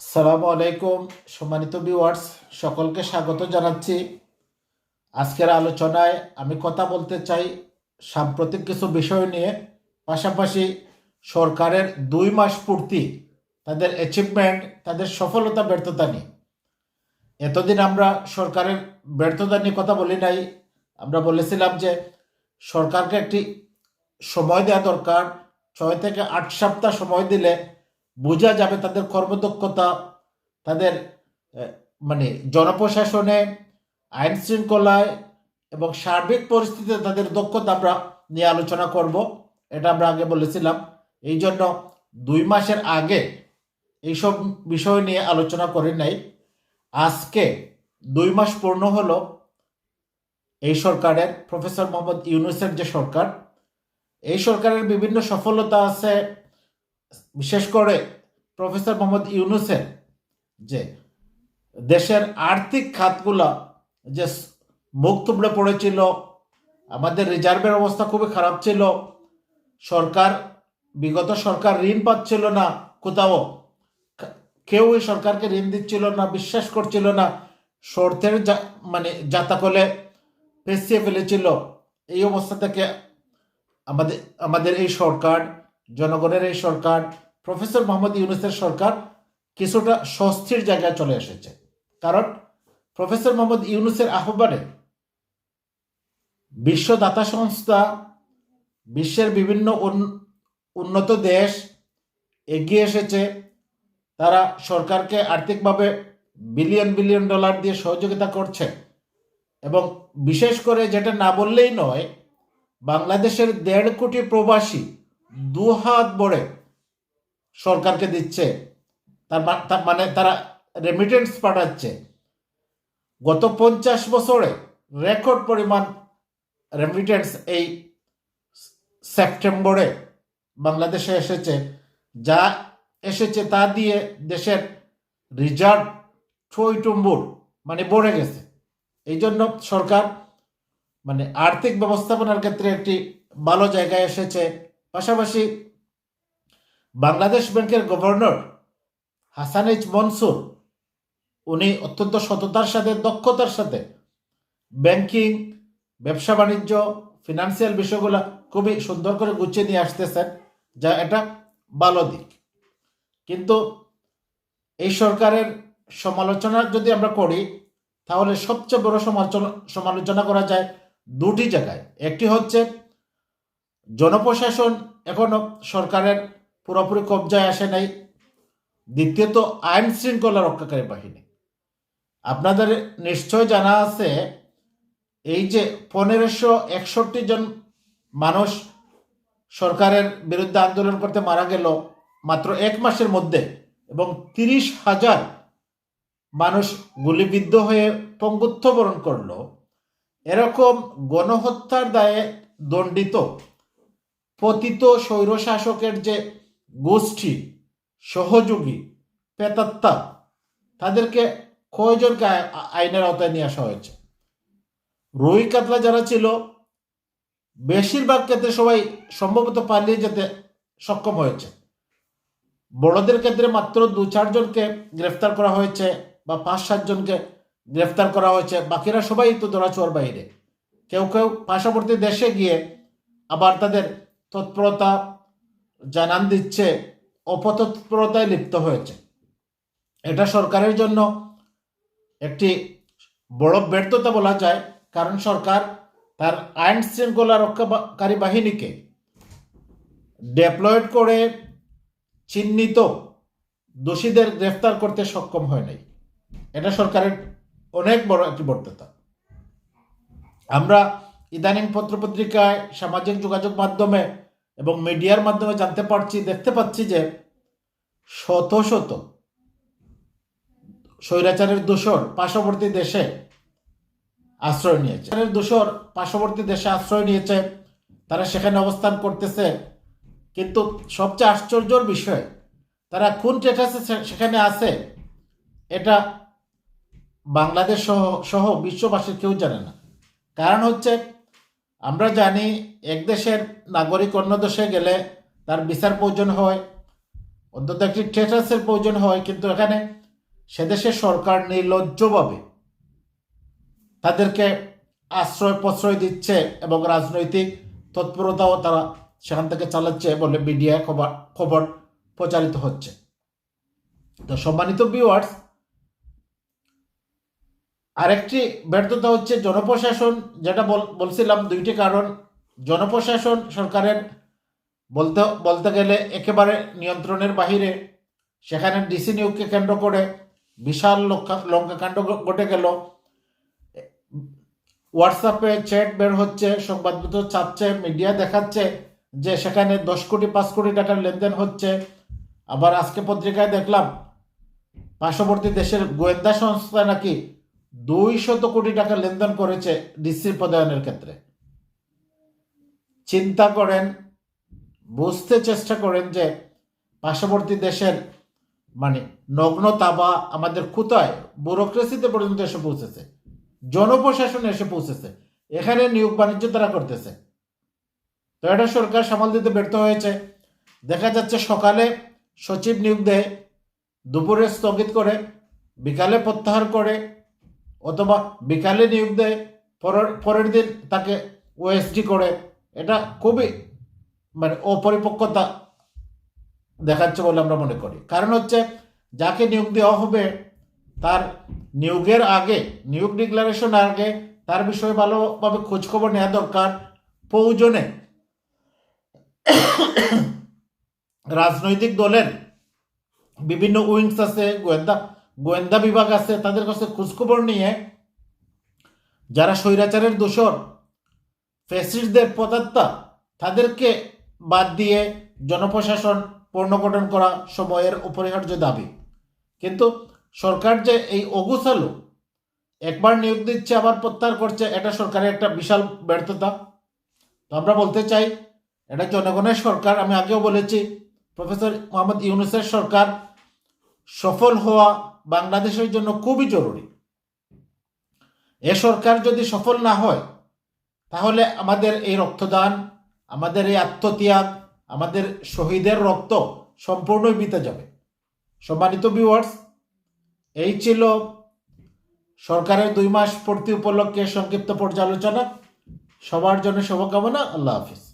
আসসালামু আলাইকুম, সম্মানিত ভিউয়ার্স সকলকে স্বাগত জানাচ্ছি। আজকের আলোচনায় আমি কথা বলতে চাই সাম্প্রতিক কিছু বিষয় নিয়ে, পাশাপাশি সরকারের দুই মাস পূর্তি তাদের অ্যাচিভমেন্ট তাদের সফলতা, ব্যর্থতা নিয়ে। এতদিন আমরা সরকারের ব্যর্থতা নিয়ে কথা বলি নাই। আমরা বলেছিলাম যে সরকারকে একটি সময় দেওয়া দরকার, ছয় থেকে আট সপ্তাহ সময় দিলে বোঝা যাবে তাদের কর্মদক্ষতা, তাদের মানে জনপ্রশাসনে, আইন শৃঙ্খলায় এবং সার্বিক পরিস্থিতিতে তাদের দক্ষতা আমরা নিয়ে আলোচনা করব। এটা আমরা আগে বলেছিলাম। এই জন্য দুই মাসের আগে এইসব বিষয় নিয়ে আলোচনা করি নাই। আজকে দুই মাস পূর্ণ হলো এই সরকারের, প্রফেসর মোহাম্মদ ইউনুসের যে সরকার। এই সরকারের বিভিন্ন সফলতা আছে বিশেষ করে প্রফেসর মোহাম্মদ ইউনুসের যে দেশের আর্থিক খাতগুলা যে মুখ তুবড়ে পড়েছিল, আমাদের রিজার্ভের অবস্থা খুবই খারাপ ছিল, সরকার, বিগত সরকার ঋণ পাচ্ছিল না কোথাও কেউ এই সরকারকে ঋণ দিচ্ছিল না, বিশ্বাস করছিল না, শর্তের মানে জাতাকলে পেঁচিয়ে ফেলেছিল। এই অবস্থা থেকে আমাদের আমাদের এই সরকার জনগণের এই সরকার, প্রফেসর মোহাম্মদ ইউনুসের সরকার কিছুটা স্বস্তির জায়গায় চলে এসেছে। কারণ প্রফেসর মোহাম্মদ ইউনুসের আহ্বানে বিশ্ব দাতা সংস্থা, বিশ্বের বিভিন্ন উন- উন্নত দেশ এগিয়ে এসেছে। তারা সরকারকে আর্থিকভাবে বিলিয়ন বিলিয়ন ডলার দিয়ে সহযোগিতা করছে এবং বিশেষ করে যেটা না বললেই নয়, বাংলাদেশের দেড় কোটি প্রবাসী দু হাত বড়ে সরকারকে দিচ্ছে। তার মানে তারা রেমিটেন্স পাঠাচ্ছে। গত পঞ্চাশ বছরে রেকর্ড পরিমাণ রেমিটেন্স এই সেপ্টেম্বরে বাংলাদেশে এসেছে। যা এসেছে তা দিয়ে দেশের রিজার্ভ টইটুম্বুর মানে বেড়ে গেছে। এই জন্য সরকার মানে আর্থিক ব্যবস্থাপনার ক্ষেত্রে একটি ভালো জায়গায় এসেছে। পাশাপাশি বাংলাদেশ ব্যাংকের গভর্নর হাসান এইচ মনসুর, উনি অত্যন্ত সততার সাথে, দক্ষতার সাথে ব্যাংকিং, ব্যবসা বাণিজ্য ফিনান্সিয়াল বিষয়গুলো খুবই সুন্দর করে গুছিয়ে নিয়ে আসতেছেন, যা এটা ভালো দিক। কিন্তু এই সরকারের সমালোচনা যদি আমরা করি, তাহলে সবচেয়ে বড় সমালোচনা সমালোচনা করা যায় দুটি জায়গায়। একটি হচ্ছে জনপ্রশাসন এখনও সরকারের পুরোপুরি কবজায় আসে নাই। দ্বিতীয়ত, আইন শৃঙ্খলা রক্ষাকারী বাহিনী। আপনাদের নিশ্চয় জানা আছে, এই যে পনেরোশো একষট্টি জন মানুষ সরকারের বিরুদ্ধে আন্দোলন করতে মারা গেল মাত্র এক মাসের মধ্যে এবং তিরিশ হাজার মানুষ গুলিবিদ্ধ হয়ে পঙ্গুত্ব বরণ করল। এরকম গণহত্যার দায়ে দণ্ডিত পতিত স্বৈরশাসকের যে গোষ্ঠী, সহযোগী পেতাত্তা তাদেরকে কয়জনকে আই- আইনের আওতায় নিয়ে আসা হয়েছে? রুই কাতলা যারা ছিল, বেশিরভাগ ক্ষেত্রে সবাই সম্ভবত পালিয়ে যেতে সক্ষম হয়েছে। বড়দের ক্ষেত্রে মাত্র দু চারজনকে গ্রেফতার করা হয়েছে বা পাঁচ সাতজনকে গ্রেফতার করা হয়েছে। বাকিরা সবাই তো দৌড়াচোয়ার বাইরে কেউ কেউ পার্শ্ববর্তী দেশে গিয়ে আবার তাদের তৎপরতা জানান দিচ্ছে, অপতৎপরতায় লিপ্ত হয়েছে। এটা সরকারের জন্য একটি বড় ব্যর্থতা বলা যায়, কারণ সরকার তার আইন শৃঙ্খলা রক্ষাকারী বাহিনীকে ডেপ্লয়েড করে চিহ্নিত দোষীদের গ্রেফতার করতে সক্ষম হয় নাই। এটা সরকারের অনেক বড় একটি ব্যর্থতা। আমরা ইদানিং পত্রপত্রিকায় সামাজিক যোগাযোগ মাধ্যমে এবং মিডিয়ার মাধ্যমে জানতে পারছি, দেখতে পাচ্ছি যে শত শত স্বৈরাচারের দোষর পার্শ্ববর্তী দেশে আশ্রয় নিয়েছে। দোষর পার্শ্ববর্তী দেশে আশ্রয় নিয়েছে, তারা সেখানে অবস্থান করতেছে। কিন্তু সবচেয়ে আশ্চর্যর বিষয়, তারা কোন স্ট্যাটাসে সেখানে আছে, এটা বাংলাদেশ সহ সহ বিশ্ববাসীর কেউ জানে না। কারণ হচ্ছে, আমরা জানি এক দেশের নাগরিক অন্য দেশে গেলে তার বিচার প্রয়োজন হয়, অন্তত একটি স্ট্যাটাসের প্রয়োজন হয়, কিন্তু এখানে সেদেশের সরকার নির্লজ্জভাবে তাদেরকে আশ্রয় প্রশ্রয় দিচ্ছে এবং রাজনৈতিক তৎপরতাও তারা সেখান থেকে চালাচ্ছে বলে মিডিয়ায় খবর খবর প্রচারিত হচ্ছে। তো সম্মানিত ভিউয়ার্স আরেকটি ব্যর্থতা হচ্ছে জনপ্রশাসন যেটা বলছিলাম দুইটি কারণ। জনপ্রশাসন সরকারের বলতে বলতে গেলে একেবারে নিয়ন্ত্রণের বাহিরে, সেখানে ডিসি নিয়োগকে কেন্দ্র করে বিশাল লঙ্কা- লঙ্কাকাণ্ড ঘটে গেল। হোয়াটসঅ্যাপে চ্যাট বের হচ্ছে সংবাদপত্র চাচ্ছে মিডিয়া দেখাচ্ছে যে সেখানে দশ কোটি, পাঁচ কোটি টাকার লেনদেন হচ্ছে। আবার আজকে পত্রিকায় দেখলাম, পার্শ্ববর্তী দেশের গোয়েন্দা সংস্থা নাকি দুই শত কোটি টাকা লেনদেন করেছে ডিসির পদায়নের ক্ষেত্রে। চিন্তা করেন, বুঝতে চেষ্টা করেন যে পার্শ্ববর্তী দেশের মানে নগ্নতা বা আমাদের কোথায় ব্যুরোক্রেসিতে পর্যন্ত এসে পৌঁছেছে, জনপ্রশাসনে এসে পৌঁছেছে, এখানে নিয়োগ বাণিজ্য তারা করতেছে। তো এটা সরকার সামাল দিতে ব্যর্থ হয়েছে। দেখা যাচ্ছে সকালে সচিব নিয়োগ দেয়, দুপুরে স্থগিত করে, বিকালে প্রত্যাহার করে, অথবা বিকালে নিয়োগ দেয়, পরের পরের দিন তাকে ওএসডি করে। এটা খুবই মানে অপরিপক্কতা দেখাচ্ছে বলে আমরা মনে করি। কারণ হচ্ছে যাকে নিয়োগ দেওয়া হবে, তার নিয়োগের আগে, নিয়োগ ডিক্লারেশন আগে তার বিষয়ে ভালোভাবে খোঁজখবর নেওয়া দরকার প্রয়োজনে। রাজনৈতিক দলের বিভিন্ন উইংস আছে, গোয়েন্দা গোয়েন্দা বিভাগ আছে, তাদের কাছে খোঁজখবর নিয়ে যারা স্বৈরাচারের দোষর ফ্যাসিস্টদের পদাত্মা তাদেরকে বাদ দিয়ে জনপ্রশাসন পুনর্গঠন করা সময়ের অপরিহার্য দাবি। কিন্তু সরকার যে এই অগুসালো একবার নিয়োগ দিচ্ছে, আবার প্রত্যাহার করছে, এটা সরকারের একটা বিশাল ব্যর্থতা। তো আমরা বলতে চাই, এটা জনগণের সরকার, আমি আগেও বলেছি, প্রফেসর মোহাম্মদ ইউনুসের সরকার সফল হওয়া বাংলাদেশের জন্য খুবই জরুরি। এ সরকার যদি সফল না হয় তাহলে আমাদের এই রক্তদান, আমাদের এই আত্মত্যাগ, আমাদের শহীদের রক্ত সম্পূর্ণই বিতে যাবে। সম্মানিত ভিউয়ার্স এই ছিল সরকারের দুই মাস পূর্তি উপলক্ষে সংক্ষিপ্ত পর্যালোচনা। সবার জন্য শুভকামনা। আল্লাহ হাফিজ।